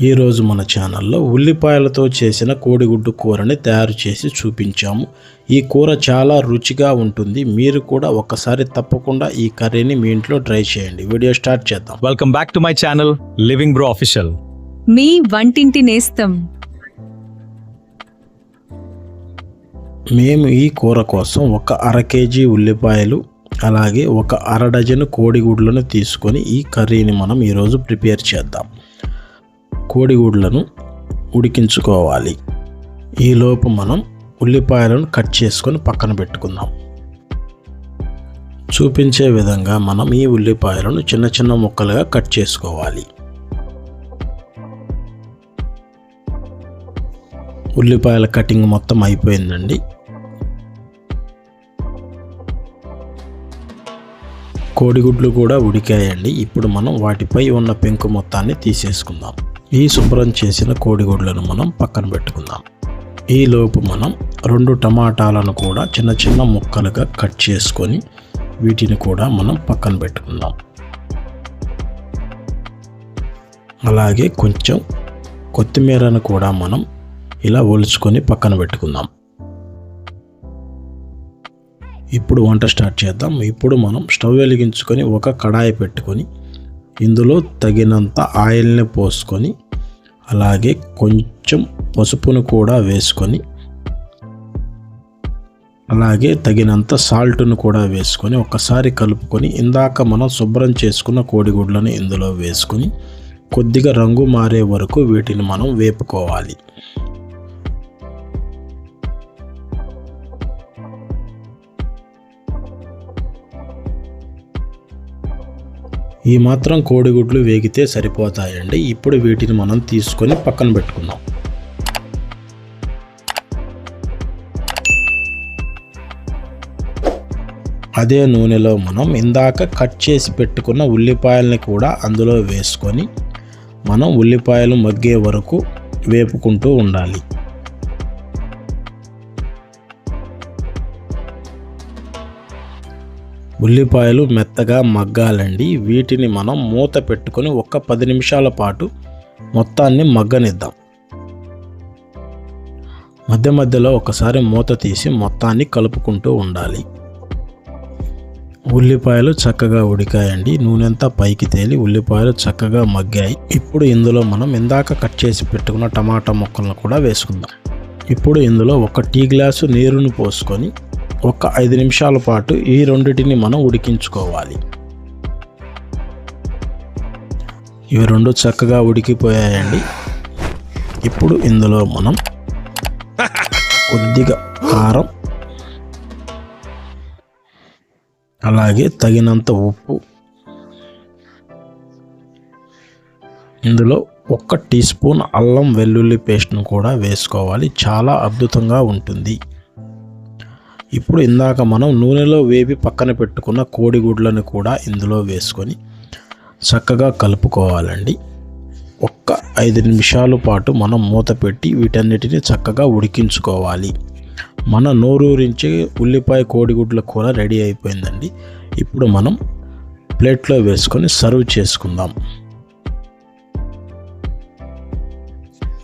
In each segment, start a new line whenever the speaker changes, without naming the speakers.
ఈరోజు మన ఛానల్లో ఉల్లిపాయలతో చేసిన కోడిగుడ్డు కూరని తయారు చేసి చూపించాము. ఈ కూర చాలా రుచిగా ఉంటుంది. మీరు కూడా ఒకసారి తప్పకుండా ఈ కర్రీని మీ ఇంట్లో ట్రై చేయండి. వీడియో స్టార్ట్ చేద్దాం.
Welcome back to my channel living bro official
మీ వంటింటి నేస్తం.
మేము ఈ కూర కోసం ఒక అర కేజీ ఉల్లిపాయలు అలాగే ఒక అర డజను కోడిగుడ్లను తీసుకొని ఈ కర్రీని మనం ఈరోజు ప్రిపేర్ చేద్దాం. కోడిగుడ్లను ఉడికించుకోవాలి. ఈలోపు మనం ఉల్లిపాయలను కట్ చేసుకొని పక్కన పెట్టుకుందాం. చూపించే విధంగా మనం ఈ ఉల్లిపాయలను చిన్న చిన్న ముక్కలుగా కట్ చేసుకోవాలి. ఉల్లిపాయల కటింగ్ మొత్తం అయిపోయిందండి. కోడిగుడ్లు కూడా ఉడికాయండి. ఇప్పుడు మనం వాటిపై ఉన్న పెంకు మొత్తాన్ని తీసేసుకుందాం. ఈ శుభ్రం చేసిన కోడిగుడ్లను మనం పక్కన పెట్టుకుందాం. ఈలోపు మనం రెండు టమాటాలను కూడా చిన్న చిన్న ముక్కలుగా కట్ చేసుకొని వీటిని కూడా మనం పక్కన పెట్టుకుందాం. అలాగే కొంచెం కొత్తిమీరను కూడా మనం ఇలా ఒలుచుకొని పక్కన పెట్టుకుందాం. ఇప్పుడు వంట స్టార్ట్ చేద్దాం. ఇప్పుడు మనం స్టవ్ వెలిగించుకొని ఒక కడాయి పెట్టుకొని ఇందులో తగినంత ఆయిల్ని పోసుకొని అలాగే కొంచెం పసుపును కూడా వేసుకొని అలాగే తగినంత సాల్ట్ను కూడా వేసుకొని ఒకసారి కలుపుకొని ఇందాక మనం శుభ్రం చేసుకున్న కోడిగుడ్లను ఇందులో వేసుకొని కొద్దిగా రంగు మారే వరకు వీటిని మనం వేపుకోవాలి. ఈ మాత్రం కోడిగుడ్లు వేగితే సరిపోతాయండి. ఇప్పుడు వీటిని మనం తీసుకొని పక్కన పెట్టుకుందాం. అదే నూనెలో మనం ఇందాక కట్ చేసి పెట్టుకున్న ఉల్లిపాయల్ని కూడా అందులో వేసుకొని మనం ఉల్లిపాయలు మగ్గే వరకు వేపుకుంటూ ఉండాలి. ఉల్లిపాయలు మెత్తగా మగ్గాలండి. వీటిని మనం మూత పెట్టుకొని ఒక పది నిమిషాల పాటు మొత్తాన్ని మగ్గనిద్దాం. మధ్య మధ్యలో ఒకసారి మూత తీసి మొత్తాన్ని కలుపుకుంటూ ఉండాలి. ఉల్లిపాయలు చక్కగా ఉడికాయండి. నూనెంతా పైకి తేలి ఉల్లిపాయలు చక్కగా మగ్గాయి. ఇప్పుడు ఇందులో మనం ఇందాక కట్ చేసి పెట్టుకున్న టమాటా ముక్కలను కూడా వేసుకుందాం. ఇప్పుడు ఇందులో ఒక టీ గ్లాసు నీరును పోసుకొని ఒక ఐదు నిమిషాల పాటు ఈ రెండింటిని మనం ఉడికించుకోవాలి. ఇవి రెండు చక్కగా ఉడికిపోయాయండి. ఇప్పుడు ఇందులో మనం కొద్దిగా కారం అలాగే తగినంత ఉప్పు ఇందులో ఒక్క టీ స్పూన్ అల్లం వెల్లుల్లి పేస్ట్ను కూడా వేసుకోవాలి. చాలా అద్భుతంగా ఉంటుంది. ఇప్పుడు ఇందాక మనం నూనెలో వేపి పక్కన పెట్టుకున్న కోడిగుడ్లను కూడా ఇందులో వేసుకొని చక్కగా కలుపుకోవాలండి. ఒక్క ఐదు నిమిషాల పాటు మనం మూత పెట్టి వీటన్నిటిని చక్కగా ఉడికించుకోవాలి. మన నోరూరించి ఉల్లిపాయ కోడిగుడ్ల కూర రెడీ అయిపోయిందండి. ఇప్పుడు మనం ప్లేట్లో వేసుకొని సర్వ్ చేసుకుందాం.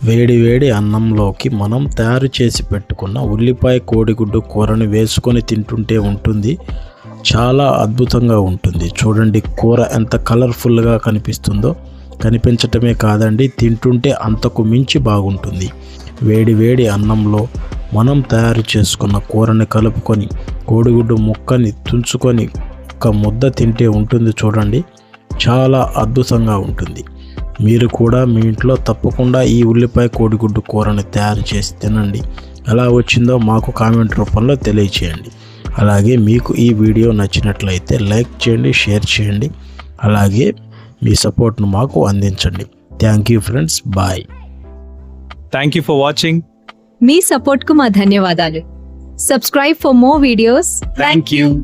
వేడి వేడి అన్నంలోకి మనం తయారు చేసి పెట్టుకున్న ఉల్లిపాయ కోడిగుడ్డు కూరని వేసుకొని తింటుంటే ఉంటుంది. చాలా అద్భుతంగా ఉంటుంది. చూడండి కూర ఎంత కలర్ఫుల్గా కనిపిస్తుందో. కనిపించటమే కాదండి తింటుంటే అంతకు మించి బాగుంటుంది. వేడి వేడి అన్నంలో మనం తయారు చేసుకున్న కూరని కలుపుకొని కోడిగుడ్డు ముక్కని తుంచుకొని ఒక ముద్ద తింటే ఉంటుంది చూడండి. చాలా అద్భుతంగా ఉంటుంది. మీరు కూడా మీ ఇంట్లో తప్పకుండా ఈ ఉల్లిపాయ కోడిగుడ్డు కూరని తయారు చేసి తినండి. ఎలా వచ్చిందో మాకు కామెంట్ రూపంలో తెలియచేయండి. అలాగే మీకు ఈ వీడియో నచ్చినట్లయితే లైక్ చేయండి షేర్ చేయండి. అలాగే మీ సపోర్ట్ను మాకు అందించండి. Thank you friends. Bye.
Thank you for watching
మీ సపోర్ట్కు మా ధన్యవాదాలు. Subscribe for more videos
thank you